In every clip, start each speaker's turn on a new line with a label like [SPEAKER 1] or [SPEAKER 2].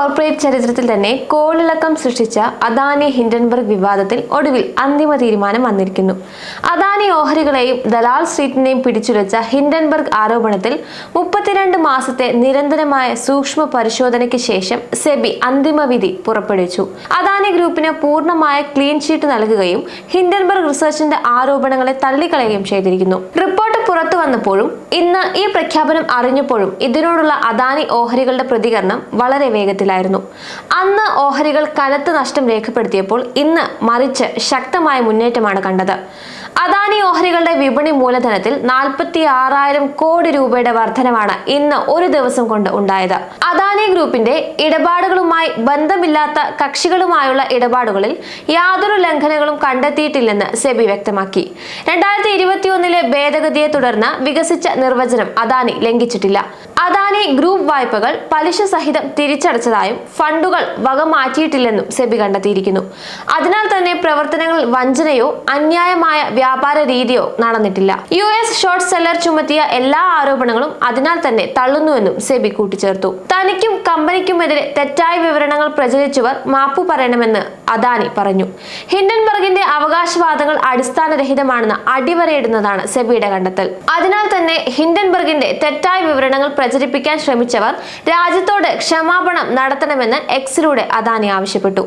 [SPEAKER 1] Corporate ചരിത്രത്തിൽ തന്നെ കോളിളക്കം സൃഷ്ടിച്ച അദാനി ഹിൻഡൻബർഗ് വിവാദത്തിൽ ഒടുവിൽ അന്തിമ തീരുമാനം വന്നിരിക്കുന്നു. അദാനി ഓഹരികളെയും ദലാൽ സ്ട്രീറ്റിനെയും പിടിച്ചുലച്ച ഹിൻഡൻബർഗ് ആരോപണത്തിൽ മുപ്പത്തിരണ്ട് മാസത്തെ നിരന്തരമായ സൂക്ഷ്മ പരിശോധനയ്ക്ക് ശേഷം സെബി അന്തിമ വിധി പുറപ്പെടുവിച്ചു. അദാനി ഗ്രൂപ്പിന് പൂർണമായ ക്ലീൻ ഷീറ്റ് നൽകുകയും ഹിൻഡൻബർഗ് റിസർച്ചിന്റെ ആരോപണങ്ങളെ തള്ളിക്കളയുകയും ചെയ്തിരിക്കുന്നു. റിപ്പോർട്ട് വന്നപ്പോഴും ഇന്ന് ഈ പ്രഖ്യാപനം അറിഞ്ഞപ്പോഴും ഇതിനോടുള്ള അദാനി ഓഹരികളുടെ പ്രതികരണം വളരെ വേഗത്തിലായിരുന്നു. അന്ന് ഓഹരികൾ കനത്ത നഷ്ടം രേഖപ്പെടുത്തിയപ്പോൾ ഇന്ന് മറിച്ച് ശക്തമായ മുന്നേറ്റമാണ് കണ്ടത്. അദാനി ഓഹരികളുടെ വിപണി മൂലധനത്തിൽ നാൽപ്പത്തി ആറായിരം കോടി രൂപയുടെ വർധനമാണ് ഇന്ന് ഒരു ദിവസം കൊണ്ട് ഉണ്ടായത്. അദാനി ഗ്രൂപ്പിന്റെ ഇടപാടുകളുമായി ബന്ധമില്ലാത്ത കക്ഷികളുമായുള്ള ഇടപാടുകളിൽ യാതൊരു ലംഘനങ്ങളും കണ്ടെത്തിയിട്ടില്ലെന്ന് സെബി വ്യക്തമാക്കി. രണ്ടായിരത്തി ഇരുപത്തിയൊന്നിലെ ഭേദഗതിയെ തുടർന്ന് വികസിച്ച നിർവചനം അദാനി ലംഘിച്ചിട്ടില്ല. അദാനി ഗ്രൂപ്പ് വായ്പകൾ പലിശ സഹിതം തിരിച്ചടച്ചതായും ഫണ്ടുകൾ വക മാറ്റിയിട്ടില്ലെന്നും സെബി കണ്ടെത്തിയിരിക്കുന്നു. അതിനാൽ തന്നെ പ്രവർത്തനങ്ങളിൽ വഞ്ചനയോ അന്യായമായ വ്യാപാര രീതിയോ നടന്നിട്ടില്ല. യു എസ് ഷോർട്ട് സെല്ലർ ചുമത്തിയ എല്ലാ ആരോപണങ്ങളും അതിനാൽ തന്നെ തള്ളുന്നുവെന്നും സെബി കൂട്ടിച്ചേർത്തു. തനിക്കും കമ്പനിക്കുമെതിരെ തെറ്റായ വിവരണങ്ങൾ പ്രചരിച്ചവർ മാപ്പു പറയണമെന്ന് അദാനി പറഞ്ഞു. ഹിൻഡൻബർഗിന്റെ അവകാശവാദങ്ങൾ അടിസ്ഥാനരഹിതമാണെന്ന് അടിവരയിടുന്നതാണ് സെബിയുടെ കണ്ടെത്തൽ. അതിനാൽ തന്നെ ഹിൻഡൻബർഗിന്റെ തെറ്റായ വിവരണങ്ങൾ പ്രചരിപ്പിക്കാൻ ശ്രമിച്ചവർ രാജ്യത്തോട് ക്ഷമാപണം നടത്തണമെന്ന് എക്സിലൂടെ അദാനി ആവശ്യപ്പെട്ടു.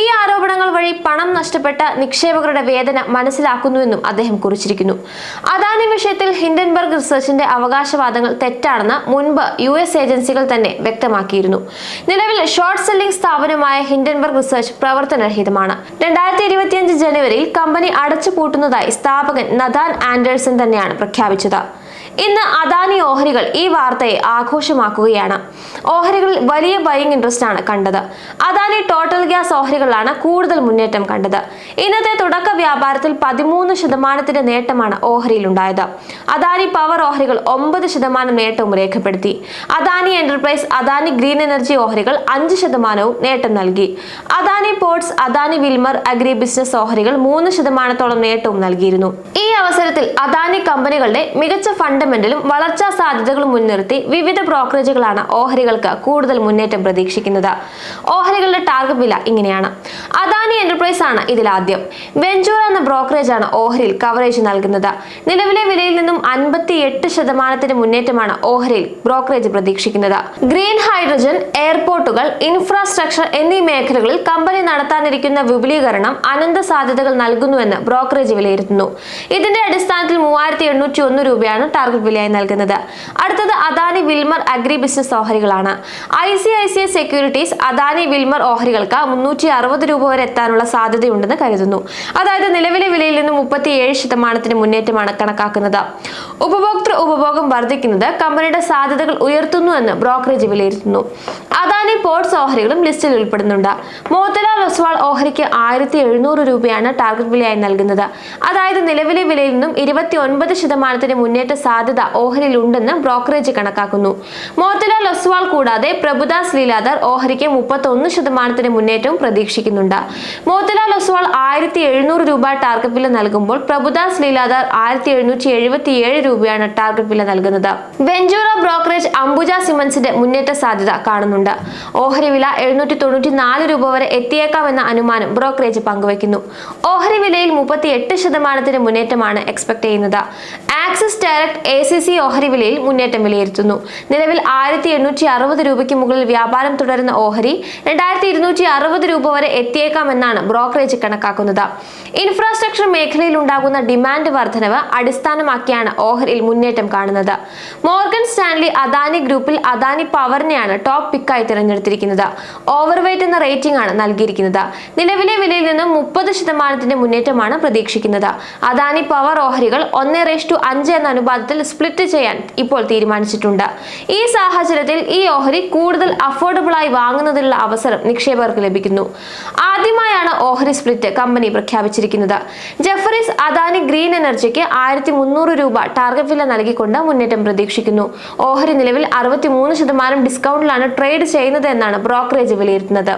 [SPEAKER 1] ഈ ആരോപണങ്ങൾ വഴി പണം നഷ്ടപ്പെട്ട നിക്ഷേപകരുടെ വേദന മനസ്സിലാക്കുന്നുവെന്നും അദ്ദേഹം കുറിച്ചിരിക്കുന്നു. അദാനി വിഷയത്തിൽ ഹിൻഡൻബർഗ് റിസർച്ചിന്റെ അവകാശവാദങ്ങൾ തെറ്റാണെന്ന് മുൻപ് യു എസ് ഏജൻസികൾ തന്നെ വ്യക്തമാക്കിയിരുന്നു. നിലവിൽ ഷോർട്ട് സെല്ലിംഗ് സ്ഥാപനമായ ഹിൻഡൻബർഗ് റിസർച്ച് പ്രവർത്തനരഹിതമാണ്. രണ്ടായിരത്തി ഇരുപത്തിയഞ്ച് ജനുവരിയിൽ കമ്പനി അടച്ചുപൂട്ടുന്നതായി സ്ഥാപകൻ നദാൻ ആൻഡേഴ്സൺ തന്നെയാണ് പ്രഖ്യാപിച്ചത്. だ。ഇന്ന് അദാനി ഓഹരികൾ ഈ വാർത്തയെ ആഘോഷമാക്കുകയാണ്. ഓഹരികളിൽ വലിയ ബൈങ് ഇൻട്രസ്റ്റ് ആണ് കണ്ടത്. അദാനി ടോട്ടൽ ഗ്യാസ് ഓഹരികളാണ് കൂടുതൽ മുന്നേറ്റം കണ്ടത്. ഇന്നത്തെ തുടക്ക വ്യാപാരത്തിൽ പതിമൂന്ന് ശതമാനത്തിന്റെ നേട്ടമാണ് ഓഹരിയിലുണ്ടായത്. അദാനി പവർ ഓഹരികൾ ഒമ്പത് ശതമാനം നേട്ടവും രേഖപ്പെടുത്തി. Adani enterprise Adani green energy ഓഹരികൾ അഞ്ച് ശതമാനവും നേട്ടം നൽകി. Adani ports Adani Wilmar agri business ഓഹരികൾ മൂന്ന് ശതമാനത്തോളം നേട്ടവും നൽകിയിരുന്നു. ഈ അവസരത്തിൽ അദാനി കമ്പനികളുടെ മികച്ച ഫണ്ടമെന്റലും വളർച്ചാ സാധ്യതകളും മുൻനിർത്തി വിവിധ ബ്രോക്കറേജുകളാണ് ഓഹരികൾക്ക് കൂടുതൽ മുന്നേറ്റം പ്രതീക്ഷിക്കുന്നത്. ഓഹരികളുടെ ടാർഗറ്റ് വില ഇങ്ങനെയാണ്. അദാനി എന്റർപ്രൈസ് ആണ് ഇതിൽ ആദ്യം. വെഞ്ചൂർ എന്ന ബ്രോക്കറേജ് ആണ് ഓഹരിയിൽ കവറേജ് നൽകുന്നത്. നിലവിലെ വിലയിൽ നിന്നും അൻപത്തി എട്ട് ശതമാനത്തിന്റെ മുന്നേറ്റമാണ് ഓഹരിയിൽ ബ്രോക്കറേജ് പ്രതീക്ഷിക്കുന്നത്. ഗ്രീൻ ഹൈഡ്രജൻ എയർപോർട്ടുകൾ ഇൻഫ്രാസ്ട്രക്ചർ എന്നീ മേഖലകളിൽ കമ്പനി നടത്താനിരിക്കുന്ന വിപുലീകരണം അനന്ത സാധ്യതകൾ നൽകുന്നുവെന്ന് ബ്രോക്കറേജ് വിലയിരുത്തുന്നു. ഇതിന്റെ അടിസ്ഥാനത്തിൽ മൂവായിരത്തി എണ്ണൂറ്റി ഒന്ന് രൂപയാണ് ടാർഗറ്റ് വിലയായി നൽകുന്നത്. അടുത്തത് Adani Wilmar agri business ഓഹരികളാണ്. I C I C I securities Adani Wilmar ഓഹരികൾക്ക് മുന്നൂറ്റി അറുപത് രൂപ വരെ എത്താനുള്ള സാധ്യതയുണ്ടെന്ന് കരുതുന്നു. അതായത് നിലവിലെ വിലയിൽ നിന്ന് മുപ്പത്തി ഏഴ് ശതമാനത്തിന് മുന്നേറ്റമാണ് കണക്കാക്കുന്നത്. ഉപഭോക്തൃ ഉപഭോഗം വർദ്ധിക്കുന്നത് കമ്പനിയുടെ സാധ്യതകൾ ഉയർത്തുന്നു എന്ന് ബ്രോക്കറേജ് വിലയിരുത്തുന്നു. അദാനി പോർട്സ് ഓഹരികളും ലിസ്റ്റിൽ ഉൾപ്പെടുന്നുണ്ട്. മോത്തിലാൽ ഒസ്വാൾ ഓഹരിക്ക് ആയിരത്തി എഴുന്നൂറ് രൂപയാണ് ടാർഗറ്റ് വിലയായി നൽകുന്നത്. അതായത് നിലവിലെ വിലയിൽ നിന്നും ഇരുപത്തി ഒൻപത് ശതമാനത്തിന് മുന്നേറ്റ സാധ്യത ഓഹരിയിൽ ഉണ്ടെന്ന് ബ്രോക്കറേജ് കണക്കാക്കുന്നു. മോത്തിലാൽ ഒസ്വാൾ കൂടാതെ പ്രഭുദാസ് ലീലാദർ ഓഹരിക്ക് മുപ്പത്തി ഒന്ന് ശതമാനത്തിന് മുന്നേറ്റവും പ്രതീക്ഷിക്കുന്നുണ്ട്. മോത്തിലാൽ ഒസ്വാൾ ആയിരത്തി എഴുന്നൂറ് രൂപ ടാർഗറ്റ് വില നൽകുമ്പോൾ പ്രഭുദാസ് ലീലാദർ ആയിരത്തി എഴുന്നൂറ്റി എഴുപത്തി ഏഴ് രൂപയാണ് ടാർഗറ്റ് വില നൽകുന്നത്. വെഞ്ചൂറ ബ്രോക്കറേജ് അംബുജ സിമൻസിന്റെ മുന്നേറ്റ സാധ്യത കാണുന്നുണ്ട്. ഓഹരി വില എഴുന്നൂറ്റി തൊണ്ണൂറ്റി നാല് രൂപ വരെ എത്തിയേക്കാമെന്ന അനുമാനം ബ്രോക്കറേജ് പങ്കുവയ്ക്കുന്നു. ഓഹരി വിലയിൽ മുപ്പത്തി എട്ട് ശതമാനത്തിന് മുന്നേറ്റമാണ് എക്സ്പെക്ട് ചെയ്യുന്നത്. Axis Direct A C C ഓഹരി വിലയിൽ മുന്നേറ്റം വിലയിരുത്തുന്നു. നിലവിൽ ആയിരത്തി എണ്ണൂറ്റി അറുപത് രൂപയ്ക്ക് മുകളിൽ വ്യാപാരം തുടരുന്ന ഓഹരി രണ്ടായിരത്തി ഇരുന്നൂറ്റി അറുപത് രൂപ വരെ എത്തിയേക്കാമെന്നാണ് ബ്രോക്കറേജ് കണക്കാക്കുന്നത്. ഇൻഫ്രാസ്ട്രക്ചർ മേഖലയിൽ ഉണ്ടാകുന്ന ഡിമാൻഡ് വർധനവ് അടിസ്ഥാനമാക്കിയാണ് ഓഹരിയിൽ മുന്നേറ്റം കാണുന്നത്. മോർഗൻ സ്റ്റാൻലി അദാനി ഗ്രൂപ്പിൽ അദാനി പവറിനെയാണ് ടോപ്പ് പിക്കായി തിരഞ്ഞെടുത്തിരിക്കുന്നത്. ഓവർവെയ്റ്റ് എന്ന റേറ്റിംഗ് ആണ് നൽകിയിരിക്കുന്നത്. നിലവിലെ വിലയിൽ നിന്നും മുപ്പത് ശതമാനത്തിന്റെ മുന്നേറ്റമാണ് പ്രതീക്ഷിക്കുന്നത്. അദാനി പവർ ഓഹരികൾ ഒന്ന് ടു അഞ്ച് എന്ന അനുപാതത്തിൽ സ്പ്ലിറ്റ് ചെയ്യാൻ ഇപ്പോൾ തീരുമാനിച്ചിട്ടുണ്ട്. ഈ സാഹചര്യത്തിൽ ഈ ഓഹരി കൂടുതൽ അഫോർഡബിളായി വാങ്ങുന്നതിനുള്ള അവസരം നിക്ഷേപകർക്ക് ലഭിക്കുന്നു. ആദ്യമായാണ് ഓഹരി സ്പ്ലിറ്റ് കമ്പനി പ്രഖ്യാപിച്ചിരിക്കുന്നത്. ജെഫറീസ് അദാനി ഗ്രീൻ എനർജിക്ക് ആയിരത്തി രൂപ ടാർഗറ്റ് വില നൽകിക്കൊണ്ട് മുന്നേറ്റം പ്രതീക്ഷിക്കുന്നു. ഓഹരി നിലവിൽ അറുപത്തി മൂന്ന് ശതമാനം ഡിസ്കൗണ്ടിലാണ് ട്രേഡ് ചെയ്യുന്നത് എന്നാണ് ബ്രോക്കറേജ് വിലയിരുത്തുന്നത്.